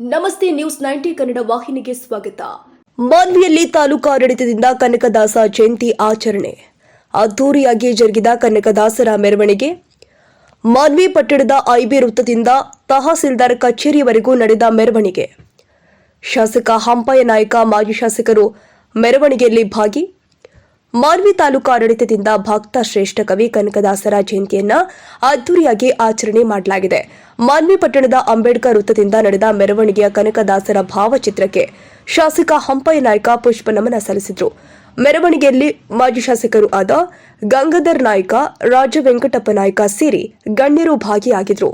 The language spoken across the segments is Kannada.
ನಮಸ್ತೆ ನ್ಯೂಸ್ ನೈಂಟಿ ಕನ್ನಡ ವಾಹಿನಿಗೆ ಸ್ವಾಗತ. ಮಾನ್ವಿಯಲ್ಲಿ ತಾಲೂಕು ಆಡಳಿತದಿಂದ ಕನಕದಾಸ ಜಯಂತಿ ಆಚರಣೆ. ಅದ್ದೂರಿಯಾಗಿ ಜರುಗಿದ ಕನಕದಾಸರ ಮೆರವಣಿಗೆ. ಮಾನ್ವಿ ಪಟ್ಟಣದ ಐಬಿ ವೃತ್ತದಿಂದ ತಹಸೀಲ್ದಾರ್ ಕಚೇರಿವರೆಗೂ ನಡೆದ ಮೆರವಣಿಗೆ. ಶಾಸಕ ಹಂಪಯ್ಯ ನಾಯಕ, ಮಾಜಿ ಶಾಸಕರು ಮೆರವಣಿಗೆಯಲ್ಲಿ ಭಾಗಿ. ಮಾನ್ವಿ ತಾಲೂಕು ಆಡಳಿತದಿಂದ ಭಕ್ತ ಶ್ರೇಷ್ಠ ಕವಿ ಕನಕದಾಸರ ಜಯಂತಿಯನ್ನ ಅದ್ದೂರಿಯಾಗಿ ಆಚರಣೆ ಮಾಡಲಾಗಿದೆ. ಮಾನ್ವಿ ಪಟ್ಟಣದ ಅಂಬೇಡ್ಕರ್ ವೃತ್ತದಿಂದ ನಡೆದ ಮೆರವಣಿಗೆಯ ಕನಕದಾಸರ ಭಾವಚಿತ್ರಕ್ಕೆ ಶಾಸಕ ಹಂಪಯ್ಯ ನಾಯ್ಕ ಪುಷ್ಪ ನಮನ ಸಲ್ಲಿಸಿದರು. ಮೆರವಣಿಗೆಯಲ್ಲಿ ಮಾಜಿ ಶಾಸಕರು ಆದ ಗಂಗಾಧರ್ ನಾಯ್ಕ ರಾಜ ವೆಂಕಟಪ್ಪ ನಾಯ್ಕ ಸೇರಿ ಗಣ್ಯರು ಭಾಗಿಯಾಗಿದ್ದರು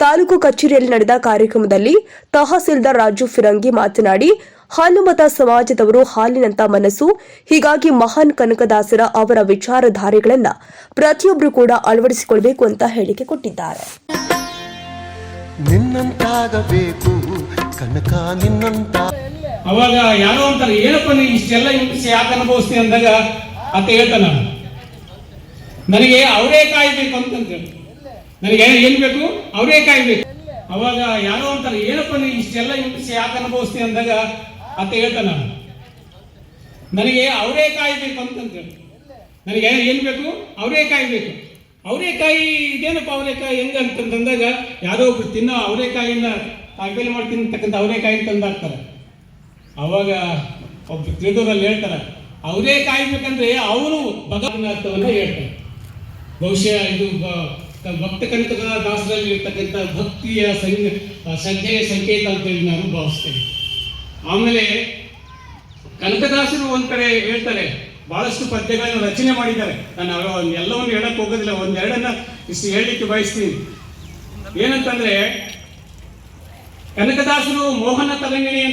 ತಾಲೂಕು ಕಚೇರಿಯಲ್ಲಿ ನಡೆದ ಕಾರ್ಯಕ್ರಮದಲ್ಲಿ ತಹಸೀಲ್ದಾರ್ ರಾಜು ಫಿರಂಗಿ ಮಾತನಾಡಿ ಹಾಲುಮತ ಸಮಾಜದವರು ಹಾಲಿನಂತ ಮನಸ್ಸು ಹೀಗಾಗಿ ಮಹಾನ್ ಕನಕದಾಸರ ಅವರ ವಿಚಾರಧಾರೆಗಳನ್ನ ಪ್ರತಿಯೊಬ್ಬರು ಕೂಡ ಅಳವಡಿಸಿಕೊಳ್ಬೇಕು ಅಂತ ಹೇಳಿಕೆ ಕೊಟ್ಟಿದ್ದಾರೆ. ನಿನ್ನಂತಾಗಬೇಕು ಕನಕ ನಿನ್ನಂತ ಅವಾಗ ಯಾರೋ ಅಂತಾರೆ ಏನಪ್ಪ ನೀ ಇಷ್ಟೆಲ್ಲ ಹಿಂಸೆ ಯಾಕೆ ಅನುಭವಿಸ್ತೀನಿ ಅಂದಾಗ ಅಂತ ಹೇಳ್ತಾನ ನನಗೆ ಅವರೇ ಕಾಯ್ಬೇಕು ಅಂತಂದ್ರೆ ನನಗೆ ಏನ್ ಬೇಕು? ಅವರೇ ಕಾಯ್ಬೇಕು. ಅವಾಗ ಯಾರೋ ಅಂತಾರೆ ಏನಪ್ಪ ನೀ ಇಷ್ಟೆಲ್ಲ ಹಿಂಸೆ ಯಾಕೆ ಅನುಭವಿಸ್ತೀನಿ ಅಂದಾಗ ಅಂತ ಹೇಳ್ತಾನ ನನಗೆ ಅವರೇ ಕಾಯ್ಬೇಕು ಅಂತಂದ್ರೆ, ನನಗೆ ಏನು ಬೇಕು? ಅವರೇ ಕಾಯ್ಬೇಕು ಅವರೇಕಾಯಿ ಇದೇನಪ್ಪ ಅವರೇಕಾಯಿ ಹೆಂಗ ಅಂತಂದಾಗ ಯಾರೋ ಒಬ್ರು ತಿನ್ನೋ ಅವರೇಕಾಯಿನ ಕಾಯಿಪಲ್ಲೆ ಮಾಡಿ ತಿನ್ನತಕ್ಕಂಥ ಅವರೇಕಾಯಿ ತಂದಾಕ್ತಾರೆ ಅವಾಗ ಒಬ್ಬ ತಿಳಿದವರಲ್ಲಿ ಹೇಳ್ತಾರೆ, ಅವರೇ ಕಾಯ್ಬೇಕಂದ್ರೆ ಅವರು ಭಗವನ್ನ ಹೇಳ್ತಾರೆ ಬಹುಶಃ ಇದು ಭಕ್ತ ಕನಕದ ದಾಸರಲ್ಲಿ ಇರ್ತಕ್ಕಂಥ ಭಕ್ತಿಯ ಸಂಖ್ಯೆಯ ಸಂಕೇತ ಅಂತೇಳಿ ನಾನು ಭಾವಿಸ್ತೇನೆ. ಆಮೇಲೆ ಕನಕದಾಸರು ಒಂದ್ ಕಡೆ ಹೇಳ್ತಾರೆ, ಬಹಳಷ್ಟು ಪದ್ಯಗಳನ್ನು ರಚನೆ ಮಾಡಿದ್ದಾರೆ. ನಾನು ಎಲ್ಲವನ್ನು ಹೇಳಕ್ ಹೋಗೋದಿಲ್ಲ, ಒಂದೆರಡನ್ನ ಇಷ್ಟು ಹೇಳಲಿಕ್ಕೆ ಬಯಸ್ತೀನಿ. ಏನಂತಂದ್ರೆ, ಕನಕದಾಸರು ಮೋಹನ ತರಂಗಿಣಿ